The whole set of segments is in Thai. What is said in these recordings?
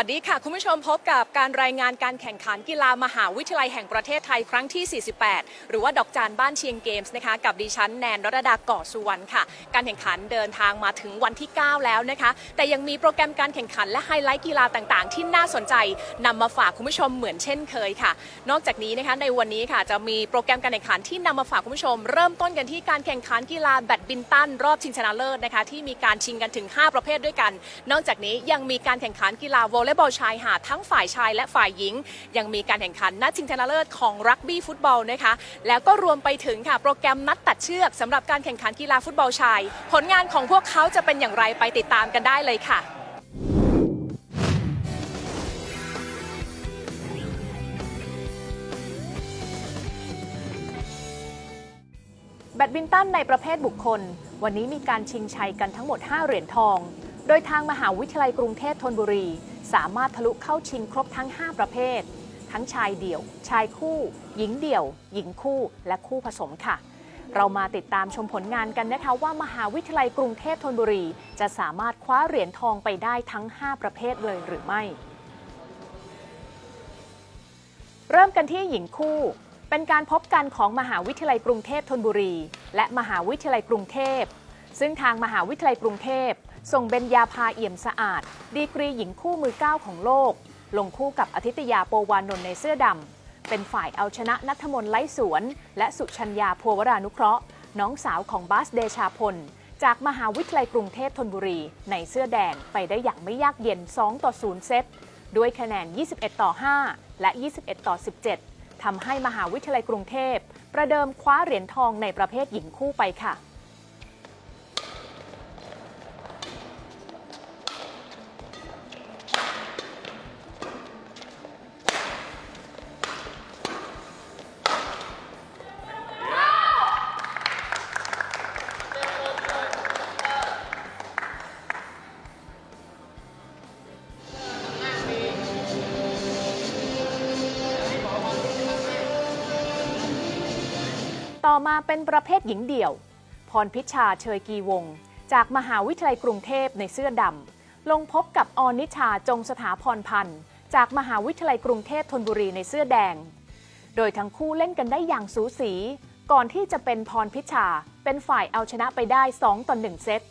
สวัสดีค่ะ คุณผู้ชมพบกับการรายงานการแข่งขันกีฬามหาวิทยาลัยแห่งประเทศไทยครั้งที่ 48 หรือว่าดอกจานบ้านเชียงเกมส์นะคะ กับดิฉันแนนรดาก่อสุวรรณค่ะ การแข่งขันเดินทางมาถึงวันที่ 9 แล้วนะคะ แต่ยังมีโปรแกรมการแข่งขันและไฮไลท์กีฬาต่างๆ ที่น่าสนใจนำมาฝากคุณผู้ชมเหมือนเช่นเคยค่ะ นอกจากนี้นะคะในวันนี้ค่ะจะมีโปรแกรมการแข่งขันที่นำมาฝากคุณผู้ชม เริ่มต้นกันที่การแข่งขันกีฬาแบดมินตันรอบชิงชนะเลิศนะคะที่มีการชิงกันถึง 5 ประเภทด้วยกัน นอกจากนี้ยังมีการแข่งขันกีฬาวอลเลย์บอลชายหาดทั้งฝ่ายชายและฝ่ายหญิง ยังมีการแข่งขันนัดชิงชนะเลิศของรักบี้ฟุตบอลนะคะ แล้วก็รวมไปถึงค่ะโปรแกรมนัดตัดเชือกสำหรับการแข่งขันกีฬาฟุตบอลชาย ผลงานของพวกเขาจะเป็นอย่างไรไปติดตามกันได้เลยค่ะแบดมินตันในประเภทบุคคล วันนี้มีการชิงชัยกันทั้งหมด 5 เหรียญทอง โดยทางมหาวิทยาลัยกรุงเทพธนบุรี สามารถทะลุเข้าชิงครบทั้ง 5 ประเภท ทั้งชายเดี่ยว ชายคู่ หญิงเดี่ยว หญิงคู่ และคู่ผสมค่ะ เรามาติดตามชมผลงานกันนะคะว่ามหาวิทยาลัยกรุงเทพธนบุรี จะสามารถคว้าเหรียญทองไปได้ทั้ง 5 ประเภทเลยหรือไม่ เริ่มกันที่หญิงคู่เป็นการพบกันของมหาวิทยาลัยกรุงเทพธนบุรี และมหาวิทยาลัยกรุงเทพ ซึ่งทางมหาวิทยาลัยกรุงเทพ ส่งเบญญาภาเอี่ยมสะอาด ดีกรีหญิงคู่มือเก้าของโลก ลงคู่กับอธิตยาโปวานนท์ในเสื้อดำ เป็นฝ่ายเอาชนะนัทมนไล้สวน และสุชัญญาพัววรานุเคราะห์ น้องสาวของบาสเดชาพล จากมหาวิทยาลัยกรุงเทพธนบุรี ในเสื้อแดงไปได้อย่างไม่ยากเย็น 2 ต่อ 0 เซต ด้วยคะแนน 21 ต่อ 5 และ 21 ต่อ 17ทำให้มหาวิทยาลัยกรุงเทพ ประเดิมคว้าเหรียญทองในประเภทหญิงคู่ไปค่ะ มาเป็นประเภทหญิงเดี่ยว พรพิชาเชยกีวง จากมหาวิทยาลัยกรุงเทพในเสื้อดำ ลงพบกับออนิชาจงสถาพรพันธ์ จากมหาวิทยาลัยกรุงเทพธนบุรีในเสื้อแดง โดยทั้งคู่เล่นกันได้อย่างสูสี ก่อนที่จะเป็นพรพิชาเป็นฝ่ายเอาชนะไปได้ 2 ต่อ 1 เซต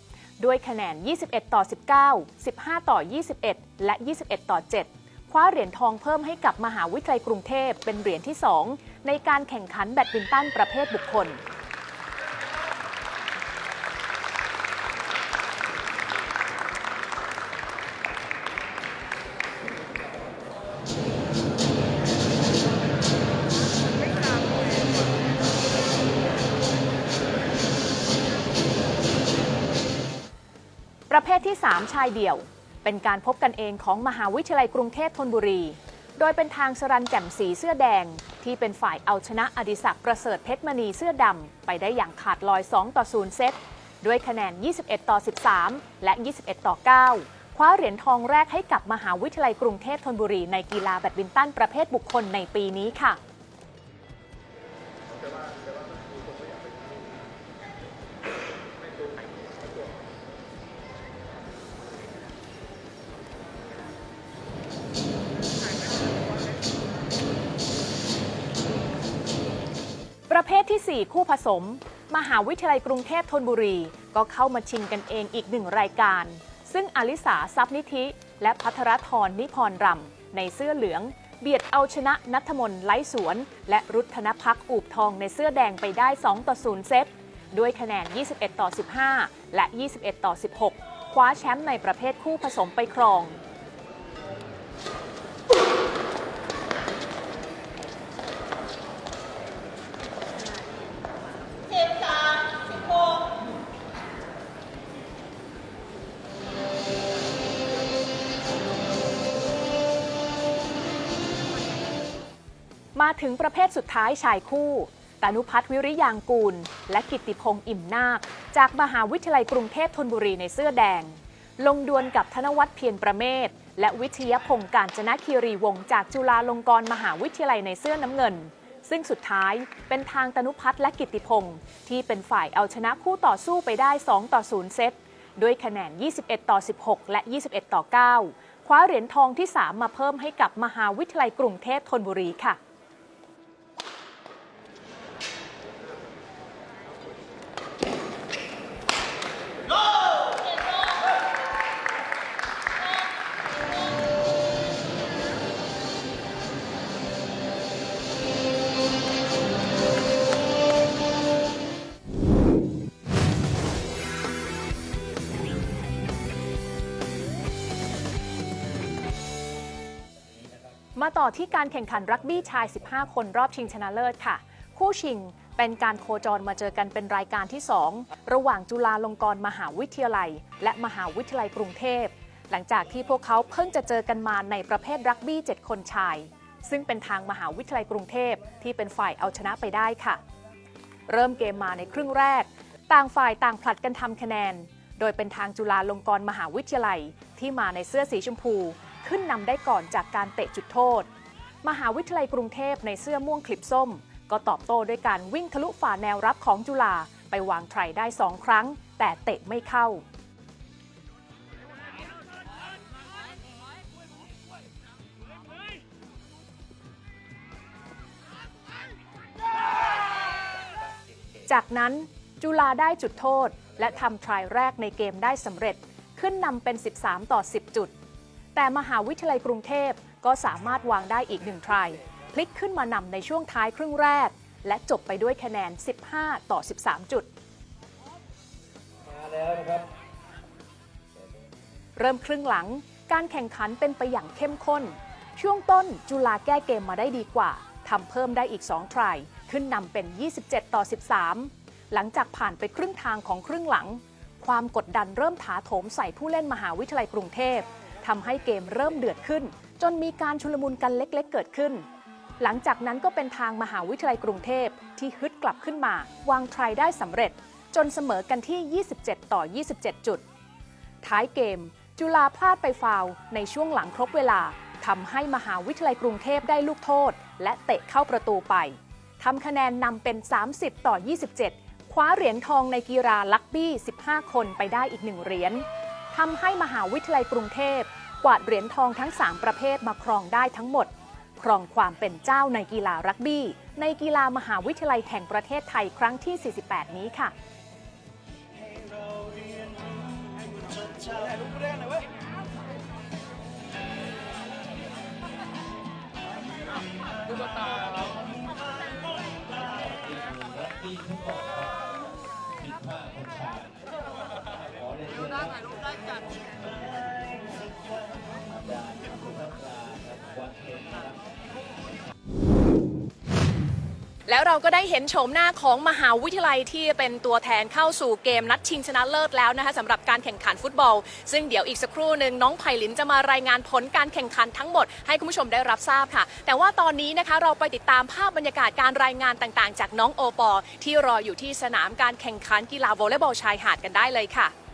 ด้วยคะแนน 21 ต่อ 19 15 ต่อ 21 และ 21 ต่อ 7 คว้าเหรียญทองเพิ่มให้กับมหาวิทยาลัยกรุงเทพเป็นเหรียญที่ 2 ในการแข่งขันแบดมินตันประเภทบุคคล ประเภทที่ 3 ชายเดี่ยว เป็นการพบกันเองของมหาวิทยาลัยกรุงเทพธนบุรี โดยเป็นทางสรันแจ่มสีเสื้อแดง ที่เป็นฝ่ายเอาชนะอดิศักดิ์ประเสริฐเพชรมณีเสื้อดำไปได้อย่างขาดลอย 2 ต่อ 0 เซต ด้วยคะแนน 21 ต่อ 13 และ 21 ต่อ 9 คว้าเหรียญทองแรกให้กับมหาวิทยาลัยกรุงเทพธนบุรีในกีฬาแบดมินตันประเภทบุคคลในปีนี้ค่ะประี่คู่ผสม มหาวิทยาลัยกรุงเทพธนบุรี ก็เข้ามาชิงกันเองอีกหนึ่งรายการ ซึ่งอลิสาทรัพนิธิ และพัทรธรนิพรรำในเสื้อเหลือง เบียดเอาชนะนัทมน์ไล้สวน และรุทธนพักอูบทองในเสื้อแดงไปได้ 2 ต่อ 0 เซตด้วยคะแนน 21 ต่อ 15 และ 21 ต่อ 16 คว้าแชมป์ในประเภทคู่ผสมไปครอง มาถึงประเภทสุดท้ายชายคู่ตานุพัฒน์วิริยางกูล และกิติพงศ์อิ่มนาค จากมหาวิทยาลัยกรุงเทพธนบุรีในเสื้อแดง ลงดวลกับธนวัฒน์เพียรประเมศ และวิทยพงศ์การจนะคีรีวงศ์จากจุฬาลงกรณ์มหาวิทยาลัยในเสื้อน้ำเงิน ซึ่งสุดท้ายเป็นทางตนุพัฒน์และกิตติพงศ์ที่เป็นฝ่ายเอาชนะคู่ต่อสู้ไปได้ 2 ต่อ 0 เซตด้วยคะแนน 21 ต่อ 16 และ 21 ต่อ 9 คว้าเหรียญทองที่ 3 มาเพิ่มให้กับมหาวิทยาลัยกรุงเทพธนบุรีค่ะ มาต่อที่การแข่งขันรักบี้ชาย 15 คนรอบชิงชนะเลิศค่ะ คู่ชิง เป็นการโคจรมาเจอกันเป็นรายการที่ 2 ระหว่างจุฬาลงกรณ์มหาวิทยาลัย และมหาวิทยาลัยกรุงเทพ หลังจากที่พวกเขาเพิ่งจะเจอกันมาในประเภทรักบี้ 7 คนชาย ซึ่งเป็นทางมหาวิทยาลัยกรุงเทพที่เป็นฝ่ายเอาชนะไปได้ค่ะ เริ่มเกมมาในครึ่งแรก ต่างฝ่ายต่างผลัดกันทำคะแนน โดยเป็นทางจุฬาลงกรณ์มหาวิทยาลัย ที่มาในเสื้อสีชมพู ขึ้นนำได้ก่อนจากการเตะจุดโทษ มหาวิทยาลัยกรุงเทพในเสื้อม่วงคลิปส้ม ก็ตอบโต้ด้วยการวิ่งทะลุฝ่าแนวรับของจุฬาไปวางไทรได้สองครั้ง แต่เตะไม่เข้า จากนั้นจุฬาได้จุดโทษ และทำทรายแรกในเกมได้สำเร็จขึ้นนำเป็น 13 ต่อ 10 จุด แต่มหาวิทยาลัยกรุงเทพก็สามารถวางได้อีกหนึ่งทราย ลิกขึ้นมานำในช่วงท้ายครึ่งแรก และจบไปด้วยคะแนน 15 ต่อ 13 จุด มาแล้วนะครับ เริ่มครึ่งหลังการแข่งขันเป็นไปอย่างเข้มข้น ช่วงต้นจุฬาแก้เกมมาได้ดีกว่าทำเพิ่มได้อีก 2 ทรายขึ้นนำเป็น 27 ต่อ 13 หลังจากผ่านไปครึ่งทางของครึ่งหลัง ความกดดันเริ่มถาโถมใส่ผู้เล่นมหาวิทยาลัยกรุงเทพทำให้เกมเริ่มเดือดขึ้น จนมีการชุลมุนกันเล็กๆเกิดขึ้น หลังจากนั้นก็เป็นทางมหาวิทยาลัยกรุงเทพที่ฮึดกลับขึ้นมา วางทรายได้สำเร็จ จนเสมอกันที่ 27 ต่อ 27 จุด ท้ายเกม จุฬาพลาดไปฟาวในช่วงหลังครบเวลาทำให้มหาวิทยาลัยกรุงเทพได้ลูกโทษ และเตะเข้าประตูไปทำคะแนนนำเป็น 30 ต่อ 27 คว้าเหรียญทองในกีฬาลักบี้ 15 คนไปได้อีกหนึ่งเหรียญทำให้มหาวิทยาลัยกรุงเทพกวาดเหรียญทองทั้ง 3 ประเภทมาครองได้ทั้งหมด ครองความเป็นเจ้าในกีฬารักบี้ ในกีฬามหาวิทยาลัยแห่งประเทศไทยครั้งที่ 48 นี้ค่ะแล้ว เราก็ได้เห็นโฉมหน้าของมหาวิทยาลัยที่เป็นตัวแทนเข้าสู่เกมนัดชิงชนะเลิศแล้วนะคะสำหรับการแข่งขันฟุตบอล ซึ่งเดี๋ยวอีกสักครู่หนึ่งน้องไผ่ลินจะมารายงานผลการแข่งขันทั้งหมด ให้คุณผู้ชมได้รับทราบค่ะ แต่ว่าตอนนี้นะคะเราไปติดตามภาพบรรยากาศการรายงานต่างๆ จากน้องโอปอที่รออยู่ที่สนามการแข่งขันกีฬาวอลเลย์บอลชายหาดกันได้เลยค่ะ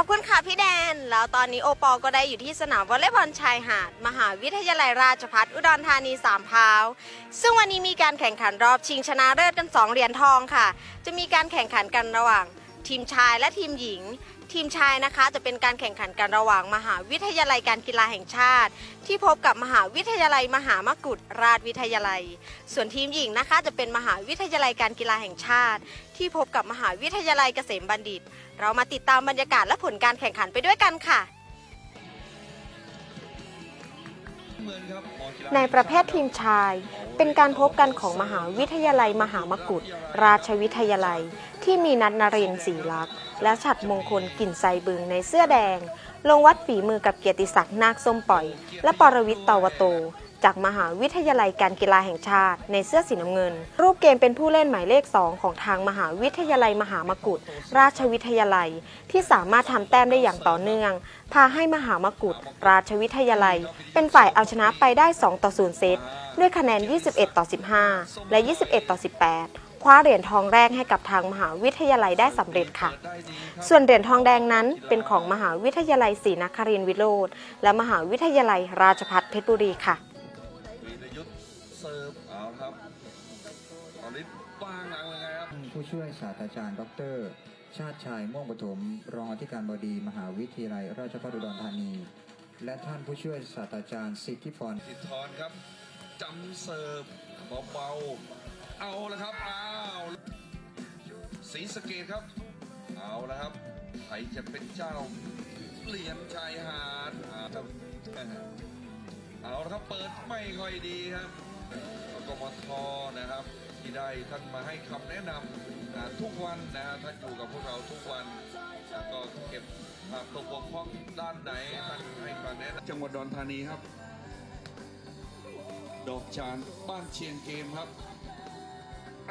ขอบคุณค่ะพี่แดน แล้วตอนนี้โอปอลก็ได้อยู่ที่สนามวอลเลย์บอลชายหาด มหาวิทยาลัยราชภัฏอุดรธานีสามพร้าวซึ่งวันนี้มีการแข่งขันรอบชิงชนะเลิศกัน 2 เหรียญทองค่ะ จะมีการแข่งขันกันระหว่างทีมชายและทีมหญิง ทีมชายนะคะ จะเป็นการแข่งขันกันระหว่างมหาวิทยาลัยการกีฬาแห่งชาติ ที่พบกับมหาวิทยาลัยมหามกุฏราชวิทยาลัย ส่วนทีมหญิงนะคะ จะเป็นมหาวิทยาลัยการกีฬาแห่งชาติ ที่พบกับมหาวิทยาลัยเกษมบัณฑิต เรามาติดตามบรรยากาศและผลการแข่งขันไปด้วยกันค่ะในประเภททีมชาย เป็นการพบกันของมหาวิทยาลัยมหามกุฏราชวิทยาลัย ที่มีนัดนเรนศรีลักษ์ และฉัดมงคลกลิ่นไซบึงในเสื้อแดง ลงวัดฝีมือกับเกียรติศักดิ์นาคส้มปล่อย และปรวิทย์ตวโต จากมหาวิทยาลัยการกีฬาแห่งชาติ ในเสื้อสีน้ำเงิน รูปเกมเป็นผู้เล่นหมายเลข 2 ของทางมหาวิทยาลัยมหามกุฏราชวิทยาลัย ที่สามารถทำแต้มได้อย่างต่อเนื่อง พาให้มหามกุฏราชวิทยาลัย เป็นฝ่ายเอาชนะไปได้ 2 ต่อ 0 เซตด้วยคะแนน 21 ต่อ 15 และ 21 ต่อ 18 คว้าเหรียญทองแรกให้กับทางมหาวิทยาลัยได้สำเร็จค่ะ ส่วนเหรียญทองแดงนั้นเป็นของมหาวิทยาลัยศรีนครินทร์วิโรธและมหาวิทยาลัยราชภัฏเพชรบุรีค่ะผู้ช่วยศาสตราจารย์ ดร ชาติชายม่วงปฐมรองอธิการบดีมหาวิทยาลัย ราชภัฏอุดรธานี และท่านผู้ช่วยศาสตราจารย์สิทธิพรสิทธรครับจำเสิร์ฟเบาๆ เอาละครับ อ้าวสีสเกตครับ เอาละครับใครจะเป็นเจ้าเหรียญชายหาดครับเอาละครับเปิดไม่ค่อยดีครับกมทนะครับ ที่ได้ท่านมาให้คำแนะนำอ่าทุกวันนะฮะท่านอยู่กับพวกเราทุกวันแล้วก็เก็บตกบกพร่องด้านไหนท่านให้คำแนะนำจังหวัดดอนธานีครับ ดอกจานบ้านเชียงเกมครับ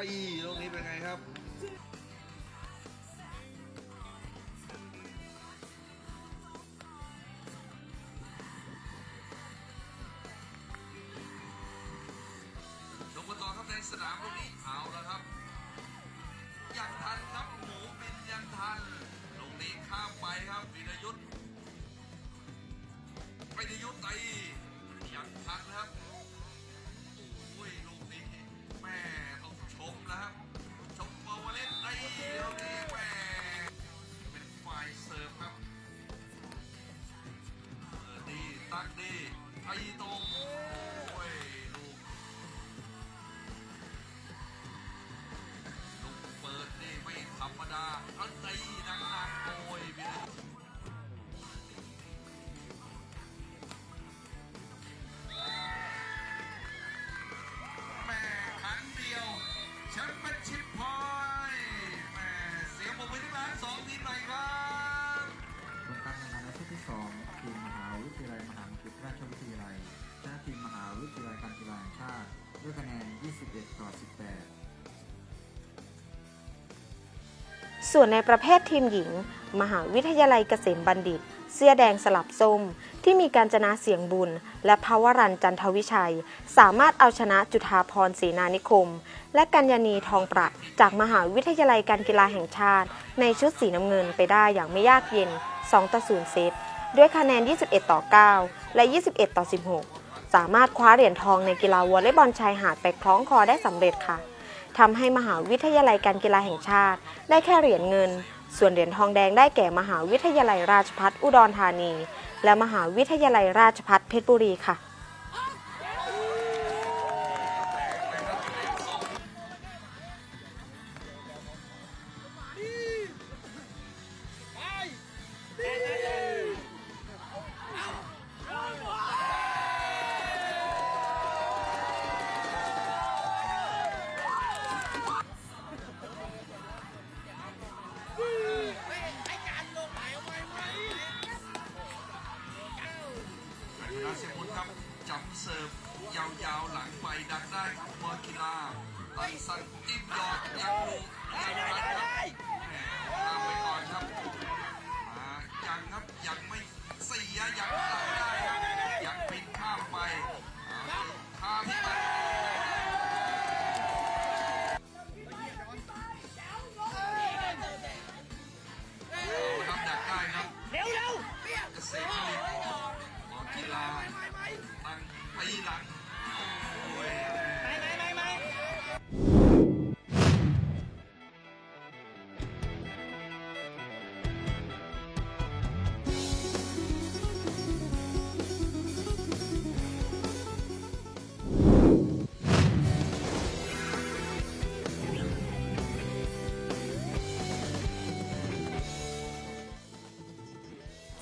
ไอ้ลูกนี้เป็นไงครับลงมาต่อครับในสนามลูกนี้เอาแล้วครับ ยังทันครับหมูบินยังทันลูกนี้ข้ามไปครับวิรยุทธ์วิรยุทธ์ตียังทันครับ ธรร ส่วนในประเภททีมหญิง มหาวิทยาลัยเกษมบัณฑิต เสื้อแดงสลับส้ม ที่มีการจนาเสียงบุญ และภาวรันจันทวิชัย สามารถเอาชนะจุฑาพรศรีนานิคม และกัญญาณีทองปรักจากมหาวิทยาลัยการกีฬาแห่งชาติ ในชุดสีน้ำเงินไปได้อย่างไม่ยากเย็น 2 ต่อ 0 เซต ด้วยคะแนน 21 ต่อ 9 และ 21 ต่อ 16 สามารถคว้าเหรียญทองในกีฬาวอลเลย์บอลชายหาดไปคล้องคอได้สำเร็จค่ะ ทำให้มหาวิทยาลัยการกีฬาแห่งชาติ ได้แค่เหรียญเงิน ส่วนเหรียญทองแดงได้แก่มหาวิทยาลัยราชพัฒอุดรธานี และมหาวิทยาลัยราชพัฒเพชรบุรีค่ะ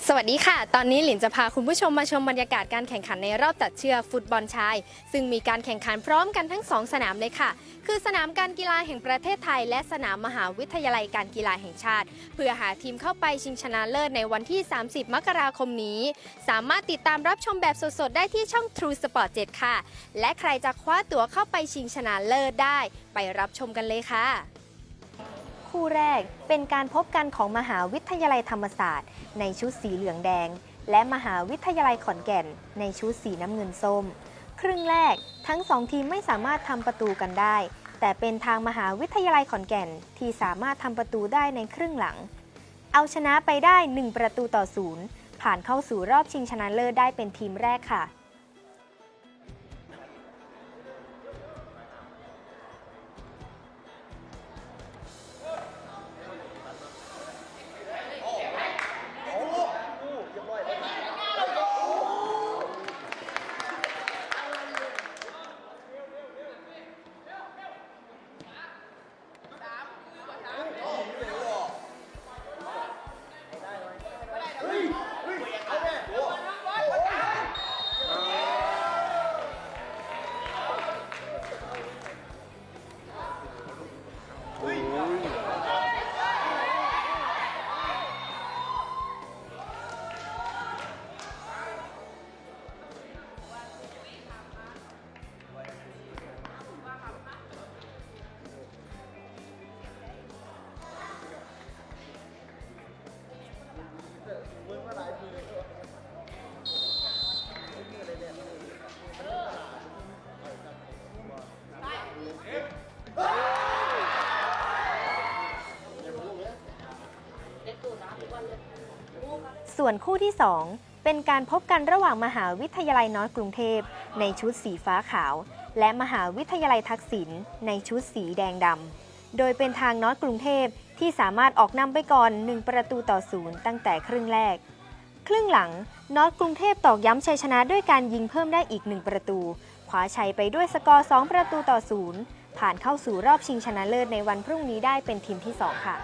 สวัสดีค่ะ ตอนนี้หลินจะพาคุณผู้ชมมาชมบรรยากาศการแข่งขันในรอบตัดเชือกฟุตบอลชาย ซึ่งมีการแข่งขันพร้อมกันทั้งสองสนามเลยค่ะ คือสนามการกีฬาแห่งประเทศไทย และสนามมหาวิทยาลัยการกีฬาแห่งชาติ เพื่อหาทีมเข้าไปชิงชนะเลิศในวันที่ 30 มกราคมนี้ สามารถติดตามรับชมแบบสดๆ ได้ที่ช่อง True Sport 7 ค่ะ และใครจะคว้าตั๋วเข้าไปชิงชนะเลิศได้ ไปรับชมกันเลยค่ะ คู่แรกเป็นการพบกันของมหาวิทยาลัยธรรมศาสตร์ ในชุดสีเหลืองแดง และมหาวิทยาลัยขอนแก่น ในชุดสีน้ำเงินส้ม ครึ่งแรกทั้งสองทีมไม่สามารถทำประตูกันได้ แต่เป็นทางมหาวิทยาลัยขอนแก่น ที่สามารถทำประตูได้ในครึ่งหลัง เอาชนะไปได้ 1 ประตูต่อศูนย์ผ่านเข้าสู่รอบชิงชนะเลิศได้เป็นทีมแรกค่ะ ส่วนคู่ที่ 2 เป็นการพบกันระหว่างมหาวิทยาลัยนอร์ทกรุงเทพ ในชุดสีฟ้าขาว และมหาวิทยาลัยทักษิณในชุดสีแดงดำ โดยเป็นทางนอร์ทกรุงเทพที่สามารถออกนำไปก่อน 1 ประตูต่อศูนย์ตั้งแต่ครึ่งแรก ครึ่งหลังนอร์ทกรุงเทพตอกย้ำชัยชนะด้วยการยิงเพิ่มได้อีก 1 ประตู คว้าชัยไปด้วยสกอร์ 2 ประตูต่อศูนย์ผ่านเข้าสู่รอบชิงชนะเลิศในวันพรุ่งนี้ได้เป็นทีมที่ 2 ค่ะ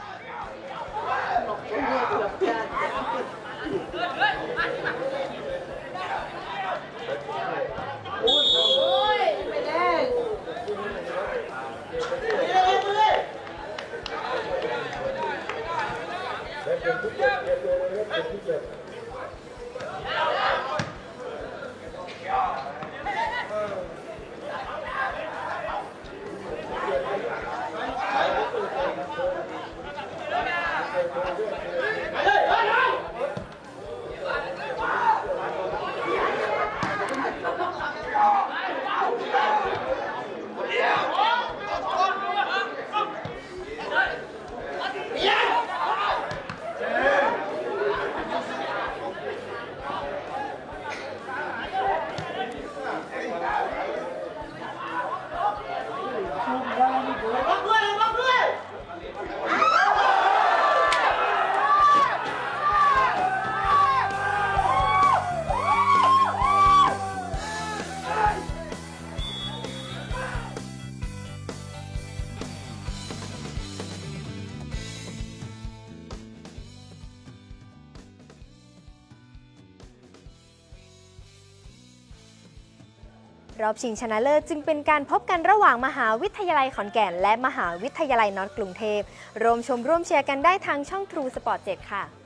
รอบชิงชนะเลิศจึงเป็นการพบกันระหว่างมหาวิทยาลัยขอนแก่น และมหาวิทยาลัยนอร์ทกรุงเทพรวมชมร่วมเชียร์กันได้ทางช่อง True Sport 7 ค่ะ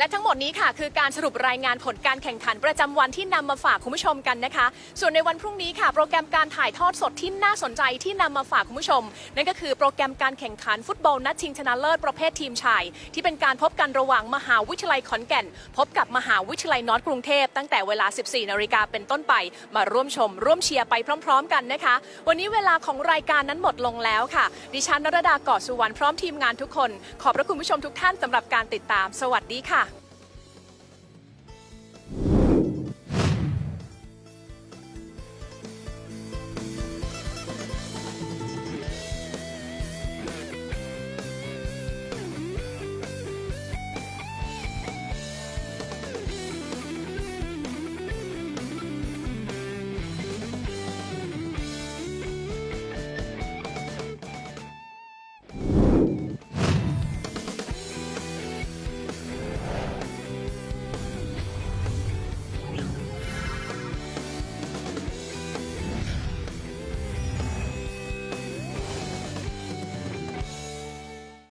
และทั้งหมดนี้ค่ะ คือการสรุปรายงานผลการแข่งขันประจำวันที่นำมาฝากคุณผู้ชมกันนะคะ ส่วนในวันพรุ่งนี้ค่ะ โปรแกรมการถ่ายทอดสดที่น่าสนใจที่นำมาฝากคุณผู้ชม นั่นก็คือโปรแกรมการแข่งขันฟุตบอลนัดชิงชนะเลิศประเภททีมชาย ที่เป็นการพบกันระหว่างมหาวิทยาลัยขอนแก่น พบกับมหาวิทยาลัยนอร์ทกรุงเทพตั้งแต่เวลา 14นาฬิกาเป็นต้นไป มาร่วมชม ร่วมเชียร์ไปพร้อม ๆ กันนะคะ วันนี้เวลาของรายการนั้นหมดลงแล้วค่ะ ดิฉันนรดาเกาะสุวรรณพร้อมทีมงานทุกคน ขอบพระคุณผู้ชมทุกท่านสำหรับการติดตาม สวัสดีค่ะ